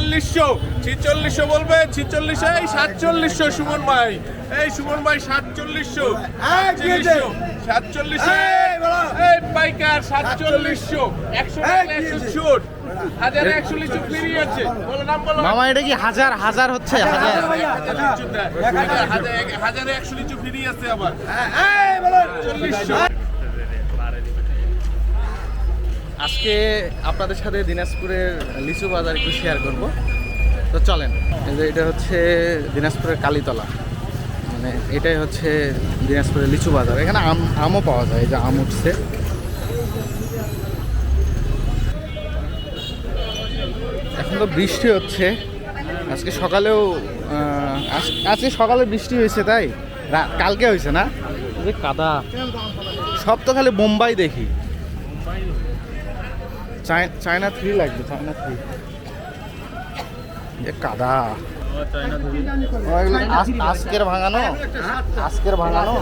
ছিচল্লিশশো ছিচল্লিশশো বলবে ছিচল্লিশশো এই সাতচল্লিশশো সুমন ভাই এই সুমন ভাই সাতচল্লিশশো সাতচল্লিশশো এই পাইকার সাতচল্লিশশো একশো টাকা একশো মামা এটা কি হাজার হাজার হচ্ছে হাজার হাজারে লিচু দেয়। হাজারে- হাজারে একশো লিচু ফিরিয়ে আছে আবার চল্লিশশো আজকে আপনাদের সাথে দিনাজপুরের লিচু বাজার একটু শেয়ার করব। তো চলেন এই যে এটা হচ্ছে দিনাজপুরের কালীতলা। মানে এটাই হচ্ছে দিনাজপুরের লিচু বাজার। এখানে আম আমও পাওয়া যায় এই যে আম উঠছে। এখন তো বৃষ্টি হচ্ছে। আজকে সকালেও আজ- আজকে সকালে বৃষ্টি হয়েছে তাই? কালকে হয়েছে না? কাদা। সব তো খালি বোম্বাই দেখি। চায়না থ্রি লাগবে, চায়না থ্রি এ কাদা। আজ- আজকের ভাঙানো? আজকের ভাঙানো?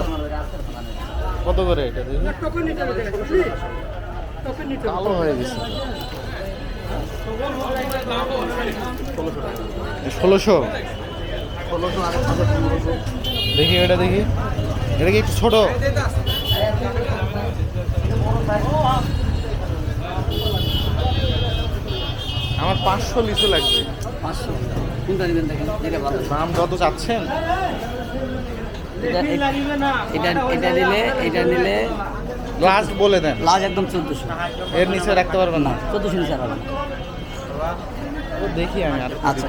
কত করে এটা হয়ে গেছে। ষোলোশো। দেখি এটা দেখি। এটা কি একটু ছোট? আমার পাঁচশো লিচু লাগবে। পাঁচশো। কোনটা নেবেন দেখেন? যেটা ভালো। দাম কত চাচ্ছেন? এটা এটা এটা নিলে এটা নিলে লাস্ট বলে দেন। লাজ একদম চোদ্দোশো। এর নিচে রাখতে পারবেন না? চোদ্দোশো নিচে আর হবে না। ও দেখি আমি আর আচ্ছা।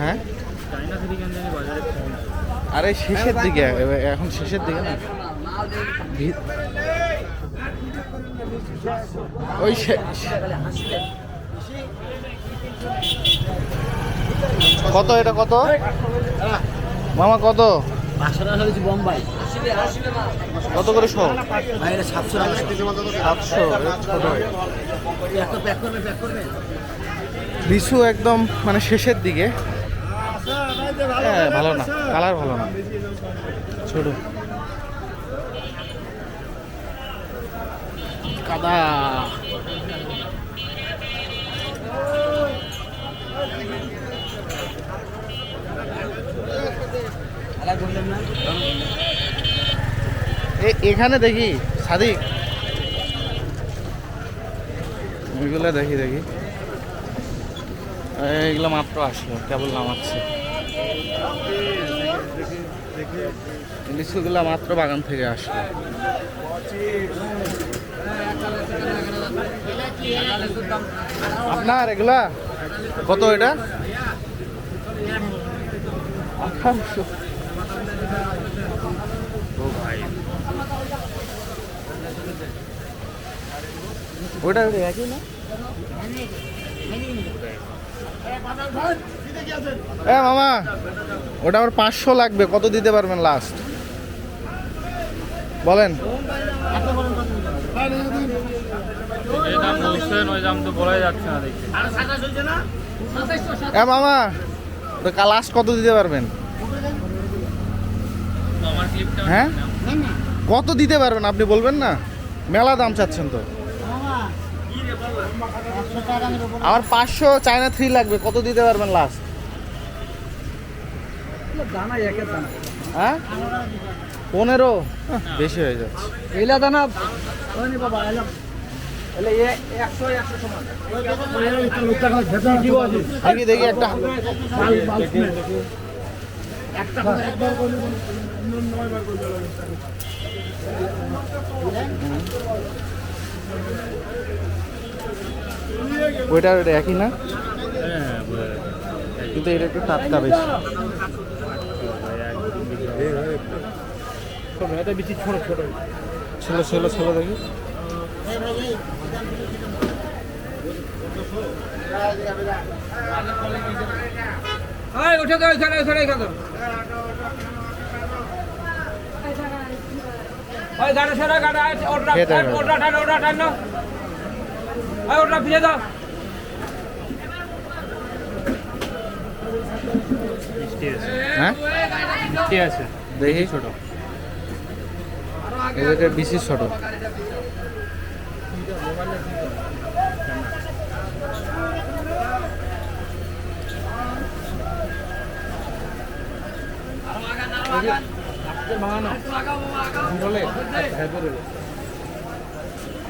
হ্যাঁ? আরে শেষের দিকে এখন শেষের দিকে না? ওই কত এটা কত? মামা কত? কত করে শো সাতশো সাতশো একদম মানে শেষের দিকে। হ্যাঁ ভালো না। কালার ভালো না। ছোট। কাদা এখানে দেখি, সাদিক। ওইগুলো দেখি দেখি। এইগুলো মাত্র আসলো, কেবল নামাচ্ছে। লিচুগুলো মাত্র বাগান থেকে আসলো। আপনার এগুলা? কত এটা? আঠারোশো ওটা মামা, ওটা আমার পাঁচশো লাগবে। কত দিতে পারবেন লাস্ট বলেন। যে দাম বলছেন ওই কত দিতে পারবেন? হ্যাঁ? কত দিতে পারবেন আপনি বলবেন না? মেলা দাম চাচ্ছেন তো। আমার পাঁচশো চায়না থ্রি লাগবে, কত দিতে পারবেন লাস্ট হ্যাঁ? পনেরো? বেশি হয়ে যাচ্ছে। এইলা দানা। বাবা দেখি দেখি একটা। ওইটা ওইটা একই না? কিন্তু এটা একটু টাটকা বেশি। এটা বেশি। ছোট ছোট। ছিল ছিল ছিল দেখি। উঠে দাও এখানে এখানে এখানে ওই গাড়ি সারা গাড়ি ওটা টান ওটা টান। ওই ওটা ফিরে দাও। হ্যাঁ? ঠিক আছে। দেখি ছোট। বিসি ছোট।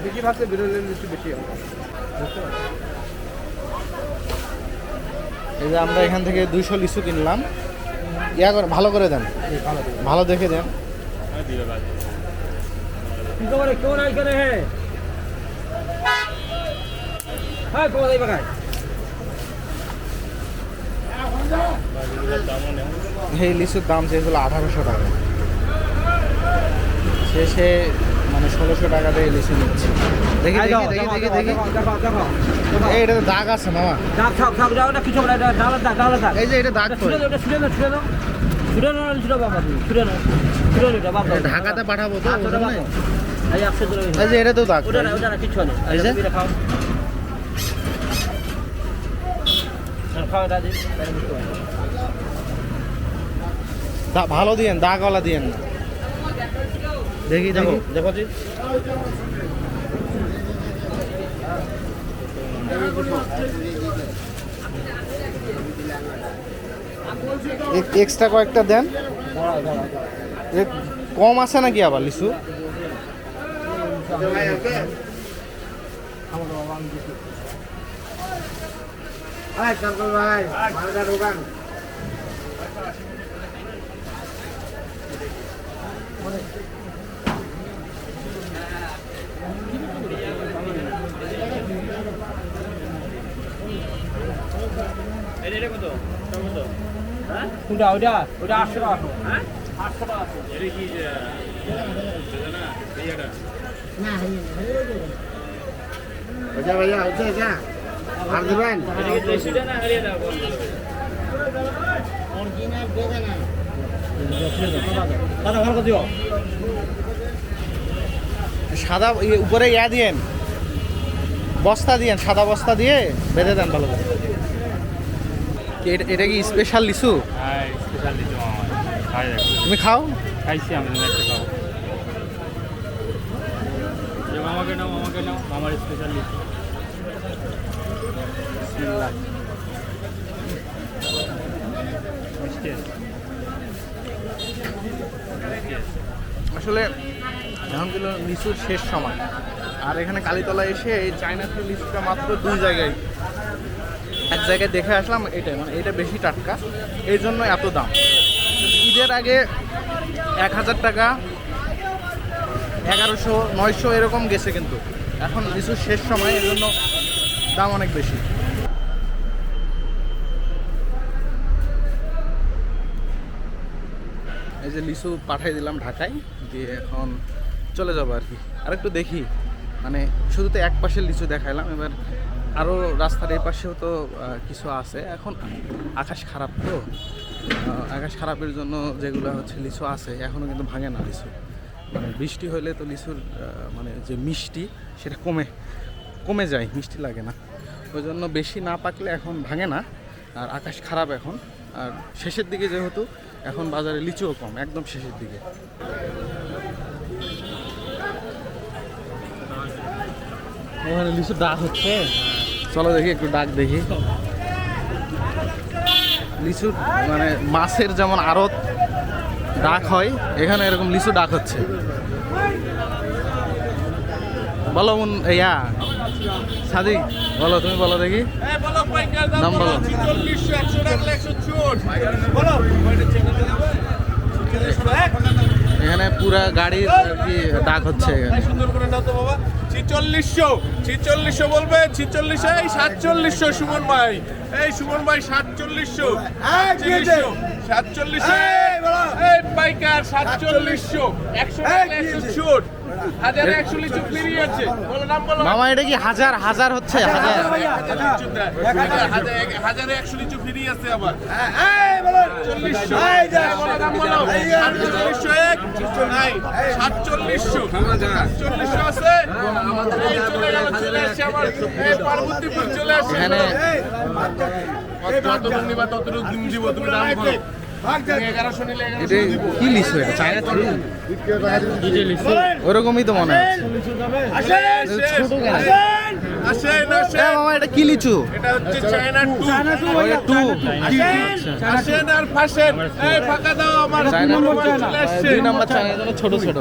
বেশি ভাবছে বেরোলে একটু বেশি হবে এই যে আমরা এখান থেকে দুইশো লিচু কিনলাম। ইয়া করে, ভালো করে দেন। ভালো দেখে দেন। এই লিচুর দাম চেয়েছিল আঠারোশো টাকা। শেষে মানে ষোলোশো টাকা দিয়ে লিচু নিচ্ছে। দেখি দেখি এই এটা দাগ আছে মামা দাগ থাক থাক যাও না কিছু এই যে এটা দাগ ঢাকাতে পাঠাবো তো এই যে এটা তো দাগ কিছু না এই যে? দা- ভালো দিয়েন দাগওয়ালা দিয়েন। না দেখি দেখো। দেখো জি। এক্সট্রা কয়েকটা দেন। কম আছে নাকি আবার লিচু? কোনটা ওটা ওটা আটশো টাকা হ্যাঁ? আটশো টাকা দাদা ভালো করে দিও সাদা উপরে ইয়া দিয়েন। বস্তা দিয়েন, সাদা বস্তা দিয়ে বেঁধে দেন ভালো এটা- কি স্পেশাল লিচু? তুমি খাও? খাইছি আমি খাও। যে মামাকে নাও আমাকে নাও আমার স্পেশাল লিচু। আসলে এখন কিন্তু লিচুর শেষ সময়। আর এখানে কালীতলা এসে এই চায়না থেকে লিচুটা মাত্র দুই জায়গায় এক জায়গায় দেখে আসলাম এটাই মানে এটা বেশি টাটকা। এই জন্য এত দাম। ঈদের আগে এক হাজার টাকা, এগারোশো, নয়শো এরকম গেছে কিন্তু। এখন লিচুর শেষ সময় জন্য দাম অনেক বেশি। এই যে লিচু পাঠিয়ে দিলাম ঢাকায়, দিয়ে এখন চলে যাব আর কি। আর একটু দেখি মানে শুধু তো এক পাশের লিচু দেখাইলাম, এবার আরও রাস্তার এই পাশেও তো কিছু আছে। এখন আকাশ খারাপ তো আকাশ খারাপের জন্য যেগুলো হচ্ছে লিচু আছে এখনও কিন্তু ভাঙে না লিচু মানে বৃষ্টি হলে তো লিচুর মানে যে মিষ্টি, সেটা কমে কমে যায়, মিষ্টি লাগে না। ওই জন্য বেশি না পাকলে এখন ভাঙে না, আর আকাশ খারাপ এখন। আর শেষের দিকে যেহেতু এখন বাজারে লিচুও কম, একদম শেষের দিকে। ওখানে লিচু ডাক হচ্ছে। চলো দেখি, একটু ডাক দেখি। লিচু মানে মাছের যেমন আড়ত ডাক হয়, এখানে এরকম লিচু ডাক হচ্ছে। বলো ইয়া, সাদিক। বলো তুমি বলো দেখি। এই বলো এখানে পুরা গাড়ির আর কি ডাক হচ্ছে ছিচল্লিশশো ছিচল্লিশশো বলবে ছিচল্লিশশো এই সাতচল্লিশশো সুমন ভাই। এই সুমন ভাই সাতচল্লিশশো সাতচল্লিশশো সাতচল্লিশশো এই পাইকার সাতচল্লিশশো একশো টাকা একশো ছুট হাজারে একশো লিচু ফ্রি আছে বলো মামা এটা কি হাজার হাজার হচ্ছে হাজার হাজারে একশো লিচু ফ্রি আছে আবার সাতচল্লিশশো সাতচল্লিশশো আছে চলে গেল চলে আসছে আমার পার্বতীপুর চলে আসছে যতটুকু নিবা ততটুকু দিন দিব তুমি দাম বলো কি লিচু এটা? চায়না ওরকমই তো মনে হচ্ছে। ছোট কেন? আসেন এ আসেন। মামা এটা কি লিচু? এটা হচ্ছে চায়না টু। টু আসেন আর ফাঁসেন। এই ফাঁকা দাও আমার দুই নম্বর চায়না ছোট ছোট।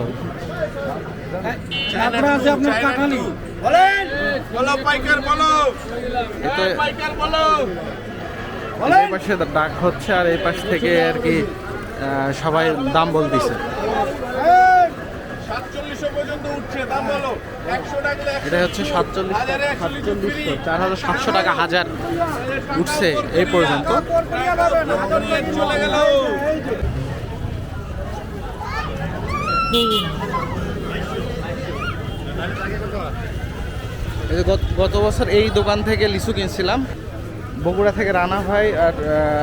তারপরে আছে আপনার কাঁঠালি। বলো পাইকার বলো পাইকার বলো। এই পাশে ডাক হচ্ছে আর এই পাশ থেকে আর কি সবাই দাম বলতেছে। বলো। টাকা এটা হচ্ছে সাতচল্লিশ সাতচল্লিশশো চার হাজার সাতশো টাকা হাজার উঠছে এই পর্যন্ত। এই গত- গত বছর এই দোকান থেকে লিচু কিনছিলাম। বগুড়া থেকে রানা ভাই আর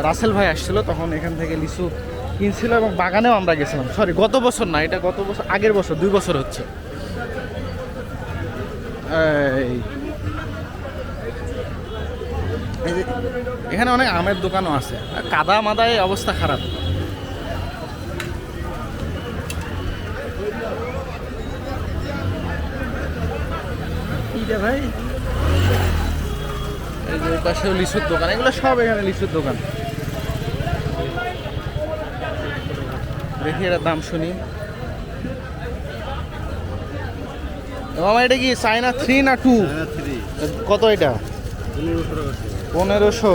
রাসেল ভাই আসছিল, তখন এখান থেকে লিচু কিনছিল এবং বাগানেও আমরা গেছিলাম। সরি গত বছর না, এটা গত বছর, আগের বছর, দুই বছর হচ্ছে। এখানে অনেক আমের দোকানও আছে। কাদা মাদায় অবস্থা খারাপ। ভাই? পাশেও লিচুর দোকান। এগুলো সব এখানে লিচুর দোকান। দেখি এর দাম শুনি। মামা এটা কি চাইনা থ্রি না টু কত এটা? পনেরোশো।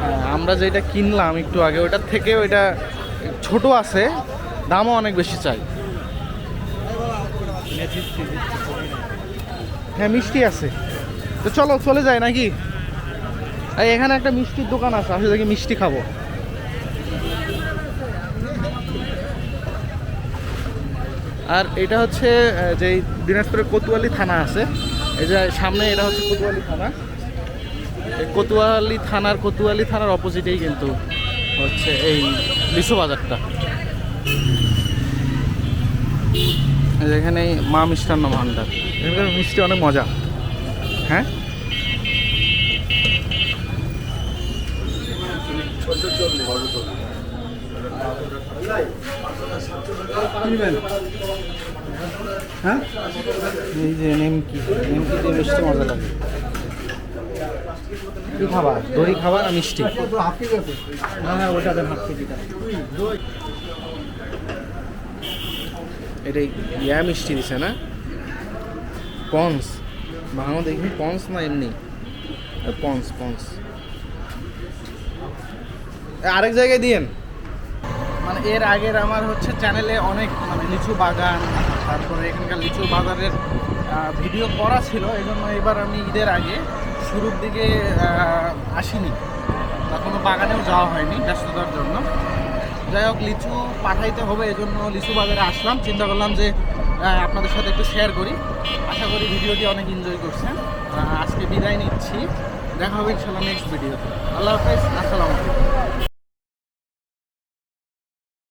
হ্যাঁ, আমরা যেটা কিনলাম একটু আগে ওটার থেকে ওইটা ছোট আছে দামও অনেক বেশি চাই। হ্যাঁ মিষ্টি আছে। তো চলো, চলে যায় নাকি? এই, এখানে একটা মিষ্টির দোকান আছে আসলে দেখি মিষ্টি খাব। আর এটা হচ্ছে যে দিনাজপুরের কোতোয়ালি থানা আছে। এই যে সামনে এটা হচ্ছে কোতোয়ালি থানা। এই কোতোয়ালি থানার কোতোয়ালি থানার অপোজিটেই কিন্তু হচ্ছে এই লিচু বাজারটা। এই যে এখানে মা মিষ্টান্ন ভাণ্ডার। এখানকার মিষ্টি অনেক মজা। হ্যাঁ? হ্যাঁ? এই যে নেমকি নেমকি দিয়ে মিষ্টি মজা লাগে। কি খাবার? দই খাবার আর মিষ্টি? ওটা হাফ কেজিটা এটা ইয়া মিষ্টি দিছে না? পন্স। ভাঙো দেখি পন্স না এমনি? Pond's Pond's. আরেক জায়গায় দিয়েন। মানে এর আগের আমার হচ্ছে চ্যানেলে অনেক মানে লিচু বাগান তারপরে এখানকার লিচু আহ, ভিডিও করা ছিল। এই জন্য এবার আমি ঈদের আগে শুরুর দিকে আসিনি। বা কোনো বাগানেও যাওয়া হয়নি ব্যস্ততার জন্য। যাই হোক, লিচু পাঠাইতে হবে এই জন্য লিচু বাজারে আসলাম। চিন্তা করলাম যে আপনাদের সাথে একটু শেয়ার করি। আশা করি ভিডিওটি অনেক এনজয় করছেন। আজকে বিদায় নিচ্ছি। দেখা হবে ইনশাল্লাহ নেক্সট ভিডিওতে আল্লাহ হাফেজ, আসসালামু আলাইকুম।